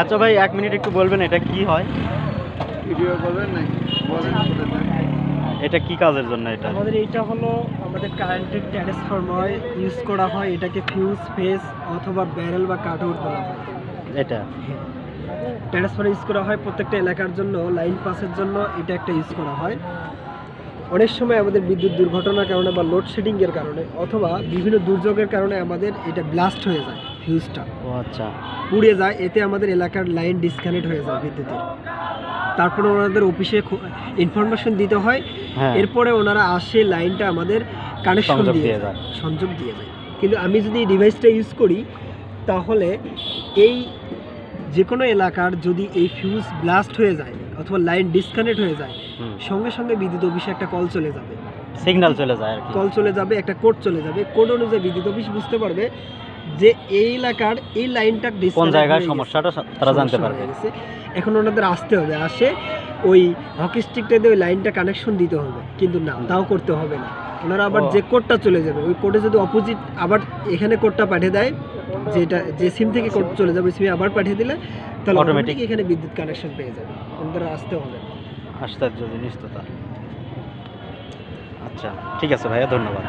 আচ্ছা ভাই এক মিনিট একটু বলবেন এটা কি হয়? ভিডিও করবেন নাকি? বলেন এটা কি কাজের জন্য এটা? আমাদের এইটা হলো আমাদের কারেন্টের ট্রান্সফরমার ইউজ করা হয় এটাকে ফিউজ ফেস অথবা ব্যারেল বা কাটআউট বলা হয়। এটা? ট্রান্সফার ইউজ করা হয় প্রত্যেকটা এলাকার জন্য লাইন পাসের জন্য এটা একটা ইউজ করা হয়। অনেক সময় আমাদের বিদ্যুৎ দুর্ঘটনার কারণে বা লোডশেডিংয়ের কারণে অথবা বিভিন্ন দুর্যোগের কারণে আমাদের এটা ব্লাস্ট হয়ে যায়। ফিউজটা ও আচ্ছা। পুড়ে যায় এতে আমাদের এলাকার লাইন ডিসকানেক্ট হয়ে যায় বিদ্যুতের। তারপরে ওনাদের অফিসে ইনফরমেশন দিতে হয়। হ্যাঁ। এরপরে ওনারা আসে লাইনটা আমাদের কানেকশন দিয়ে যায়। সংযোগ দিয়ে যায়। কিন্তু আমি যদি ডিভাইসটা ইউজ করি তাহলে এই যে কোনো এলাকার যদি এই ফিউজ ব্লাস্ট হয়ে যায় অথবা লাইন ডিসকানেক্ট হয়ে যায় সঙ্গে সঙ্গে বিদ্যুৎ অফিসে একটা কল চলে যাবে। সিগন্যাল চলে যায় কল চলে যাবে একটা কোড চলে যাবে। কোড অনুযায়ী বিদ্যুৎ অফিস বুঝতে পারবে যে এই এলাকার এই লাইনটা কোন জায়গায় সমস্যাটা তারা জানতে পারবে। এখন ওনাদের আসতে হবে আসে ওই হকি স্টিকটা দিয়ে ওই লাইনটা কানেকশন দিতে হবে। কিন্তু না তাও করতে হবে না। ওনারা আবার যে কোডটা চলে যাবে ওই কোডে যদি অপোজিট আবার এখানে কোডটা পাঠিয়ে দেয় যেটা যে সিম থেকে কোড চলে যাবে সিমে আবার পাঠিয়ে দিলে তাহলে। অটোমেটিক এখানে বিদ্যুৎ কানেকশন পেয়ে যাবে। ওনাদের আসতে হবে আশ্চর্য জিনিস তো তা আচ্ছা ঠিক আছে ভাইয়া ধন্যবাদ।